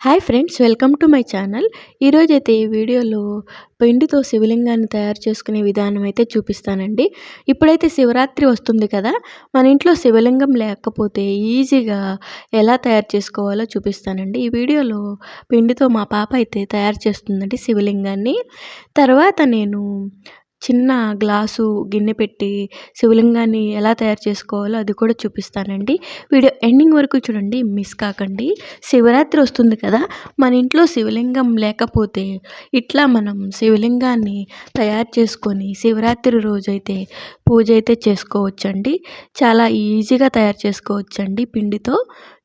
Hi friends welcome to my channel ఈరోజైతే ఈ వీడియోలో పిండితో శివలింగాన్ని తయారు చేసుకునే విధానం అయితే చూపిస్తానండి. ఇప్పుడైతే శివరాత్రి వస్తుంది కదా మన ఇంట్లో శివలింగం లేకపోతే ఈజీగా ఎలా తయారు చేసుకోవాలో చూపిస్తానండి. ఈ వీడియోలో పిండితో మా పాప అయితే తయారు చేస్తుందండి శివలింగాన్ని. తర్వాత నేను చిన్న గ్లాసు గిన్నె పెట్టి శివలింగాన్ని ఎలా తయారు చేసుకోవాలో అది కూడా చూపిస్తానండి. వీడియో ఎండింగ్ వరకు చూడండి మిస్ కాకండి. శివరాత్రి వస్తుంది కదా మన ఇంట్లో శివలింగం లేకపోతే ఇట్లా మనం శివలింగాన్ని తయారు చేసుకొని శివరాత్రి రోజైతే పూజ అయితే చేసుకోవచ్చండి. చాలా ఈజీగా తయారు చేసుకోవచ్చండి పిండితో.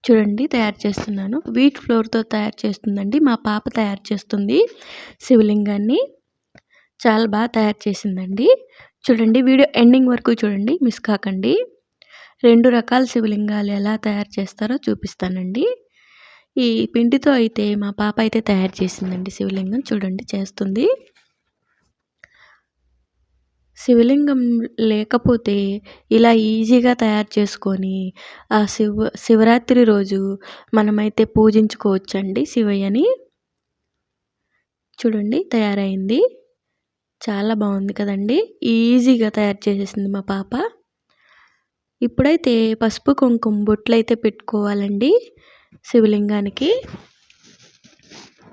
చూడండి తయారు చేస్తున్నాను. వీట్ ఫ్లోర్తో తయారు చేస్తుందండి మా పాప తయారు చేస్తుంది శివలింగాన్ని. చాలా బాగా తయారు చేసిందండి. చూడండి వీడియో ఎండింగ్ వరకు చూడండి మిస్ కాకండి. రెండు రకాల శివలింగాలు ఎలా తయారు చేస్తారో చూపిస్తానండి. ఈ పిండితో అయితే మా పాప అయితే తయారు చేసిందండి శివలింగం. చూడండి చేస్తుంది. శివలింగం లేకపోతే ఇలా ఈజీగా తయారు చేసుకొని ఆ శివ శివరాత్రి రోజు మనమైతే పూజించుకోవచ్చండి శివయ్యని. చూడండి తయారైంది. చాలా బాగుంది కదండి. ఈజీగా తయారు చేసేసింది మా పాప. ఇప్పుడైతే పసుపు కుంకుమ బొట్లు అయితే పెట్టుకోవాలండి శివలింగానికి.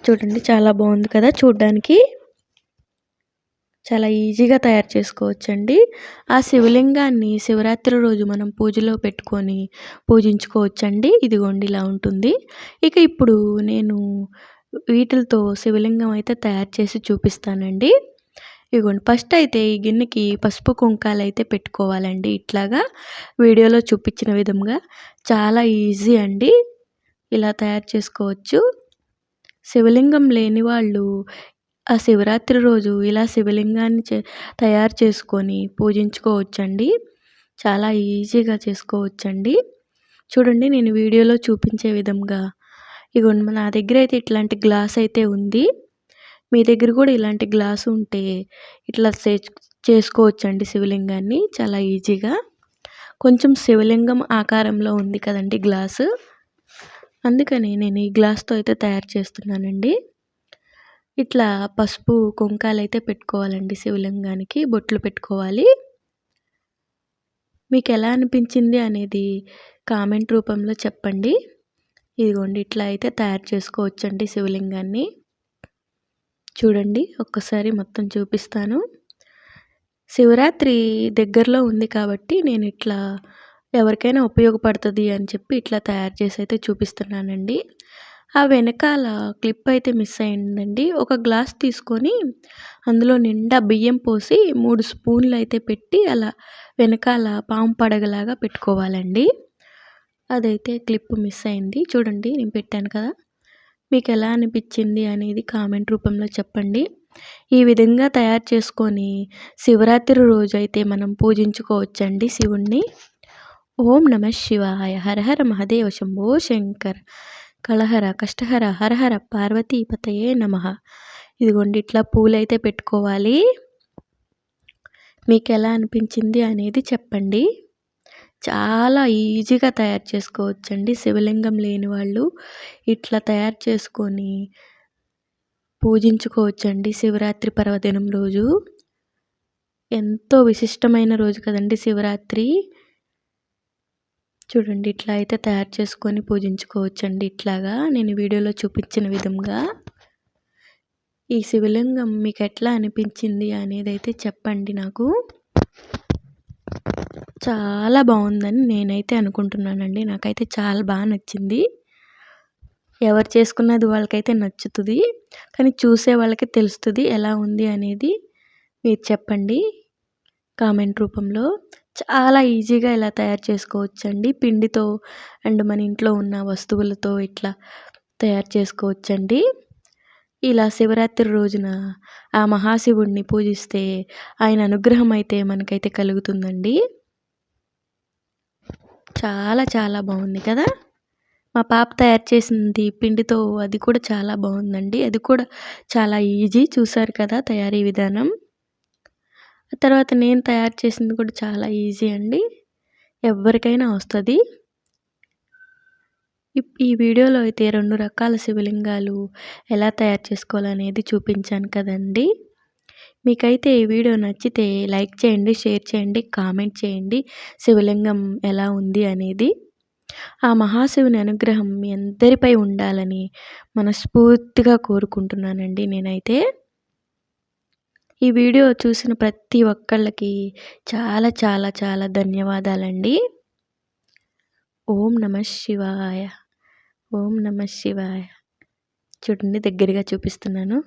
చూడండి చాలా బాగుంది కదా చూడడానికి. చాలా ఈజీగా తయారు చేసుకోవచ్చండి. ఆ శివలింగాన్ని శివరాత్రి రోజు మనం పూజలో పెట్టుకొని పూజించుకోవచ్చండి. ఇదిగోండి ఇలా ఉంటుంది. ఇక ఇప్పుడు నేను వీటితో శివలింగం అయితే తయారు చేసి చూపిస్తానండి. ఇదిగోండి ఫస్ట్ అయితే ఈ గిన్నెకి పసుపు కుంకాలు అయితే పెట్టుకోవాలండి. ఇట్లాగా వీడియోలో చూపించిన విధంగా చాలా ఈజీ అండి. ఇలా తయారు చేసుకోవచ్చు. శివలింగం లేని వాళ్ళు ఆ శివరాత్రి రోజు ఇలా శివలింగాన్ని చే తయారు చేసుకొని పూజించుకోవచ్చండి. చాలా ఈజీగా చేసుకోవచ్చండి. చూడండి నేను వీడియోలో చూపించే విధంగా. ఇగోండి నా దగ్గర అయితే ఇట్లాంటి గ్లాస్ అయితే ఉంది. మీ దగ్గర కూడా ఇలాంటి గ్లాసు ఉంటే ఇట్లా చేసుకోవచ్చండి శివలింగాన్ని. చాలా ఈజీగా. కొంచెం శివలింగం ఆకారంలో ఉంది కదండి గ్లాసు. అందుకని నేను ఈ గ్లాస్తో అయితే తయారు చేస్తున్నానండి. ఇట్లా పసుపు కుంకాలు అయితే పెట్టుకోవాలండి శివలింగానికి బొట్లు పెట్టుకోవాలి. మీకు ఎలా అనిపించింది అనేది కామెంట్ రూపంలో చెప్పండి. ఇదిగోండి ఇట్లా అయితే తయారు చేసుకోవచ్చండి శివలింగాన్ని. చూడండి ఒక్కసారి మొత్తం చూపిస్తాను. శివరాత్రి దగ్గరలో ఉంది కాబట్టి నేను ఇట్లా ఎవరికైనా ఉపయోగపడుతుంది అని చెప్పి ఇట్లా తయారు చేసి అయితే చూపిస్తున్నానండి. ఆ వెనకాల క్లిప్ అయితే మిస్ అయిందండి. ఒక గ్లాస్ తీసుకొని అందులో నిండా బియ్యం పోసి మూడు స్పూన్లు అయితే పెట్టి అలా వెనకాల పాము పడగలాగా పెట్టుకోవాలండి. అదైతే క్లిప్ మిస్ అయింది. చూడండి నేను పెట్టాను కదా. మీకు ఎలా అనిపించింది అనేది కామెంట్ రూపంలో చెప్పండి. ఈ విధంగా తయారు చేసుకొని శివరాత్రి రోజు అయితే మనం పూజించుకోవచ్చండి శివుణ్ణి. ఓం నమ శివాయ. హరహర మహదేవ శంభో శంకర్. కళహర కష్టహర హరహర పార్వతీపతయే నమ. ఇదిగోండి ఇట్లా పూలైతే పెట్టుకోవాలి. మీకు ఎలా అనిపించింది అనేది చెప్పండి. చాలా ఈజీగా తయారు చేసుకోవచ్చండి. శివలింగం లేని వాళ్ళు ఇట్లా తయారు చేసుకొని పూజించుకోవచ్చండి. శివరాత్రి పర్వదినం రోజు. ఎంతో విశిష్టమైన రోజు కదండి శివరాత్రి. చూడండి ఇట్లా అయితే తయారు చేసుకొని పూజించుకోవచ్చండి ఇట్లాగా. నేను వీడియోలో చూపించిన విధంగా. ఈ శివలింగం మీకు ఎట్లా అనిపించింది అనేది అయితే చెప్పండి నాకు. చాలా బాగుందని నేనైతే అనుకుంటున్నానండి. నాకైతే చాలా బాగా నచ్చింది. ఎవరు చేసుకున్నది వాళ్ళకైతే నచ్చుతుంది. కానీ చూసే వాళ్ళకి తెలుస్తుంది ఎలా ఉంది అనేది మీరు చెప్పండి కామెంట్ రూపంలో. చాలా ఈజీగా ఇలా తయారు చేసుకోవచ్చండి. పిండితో అండ్ మన ఇంట్లో ఉన్న వస్తువులతో ఇట్లా తయారు చేసుకోవచ్చండి. ఇలా శివరాత్రి రోజున ఆ మహాశివుడిని పూజిస్తే ఆయన అనుగ్రహం అయితే మనకైతే కలుగుతుందండి. చాలా చాలా బాగుంది కదా? మా పాప తయారు చేసింది పిండితో అది కూడా చాలా బాగుందండి. అది కూడా చాలా ఈజీ చూసారు కదా తయారీ విధానం. తర్వాత నేను తయారు చేసింది కూడా చాలా ఈజీ అండి. ఎవరికైనా వస్తుంది. ఈ వీడియోలో అయితే రెండు రకాల శివలింగాలు ఎలా తయారు చేసుకోవాలనేది చూపించాను కదండి. మీకైతే ఈ వీడియో నచ్చితే లైక్ చేయండి షేర్ చేయండి కామెంట్ చేయండి. శివలింగం ఎలా ఉంది అనేది ఆ మహాశివుని అనుగ్రహం మీ అందరిపై ఉండాలని మనస్ఫూర్తిగా కోరుకుంటున్నానండి నేనైతే. ఈ వీడియో చూసిన ప్రతి ఒక్కళ్ళకి చాలా చాలా చాలా ధన్యవాదాలండి. ఓం నమ శివాయ. ఓం నమ శివాయ. చూడండి దగ్గరగా చూపిస్తున్నాను.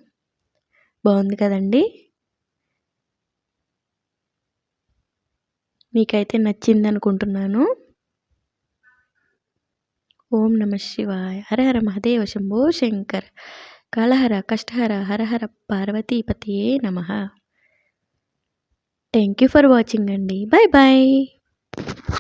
బాగుంది కదండి? మీకైతే నచ్చింది అనుకుంటున్నాను ఓం నమ శివాయ. హర హర మహదేవ శంభో శంకర్. కళహర కష్టహర హరహర పార్వతీపతియే నమ. థ్యాంక్ యూ ఫర్ వాచింగ్ అండి. Bye bye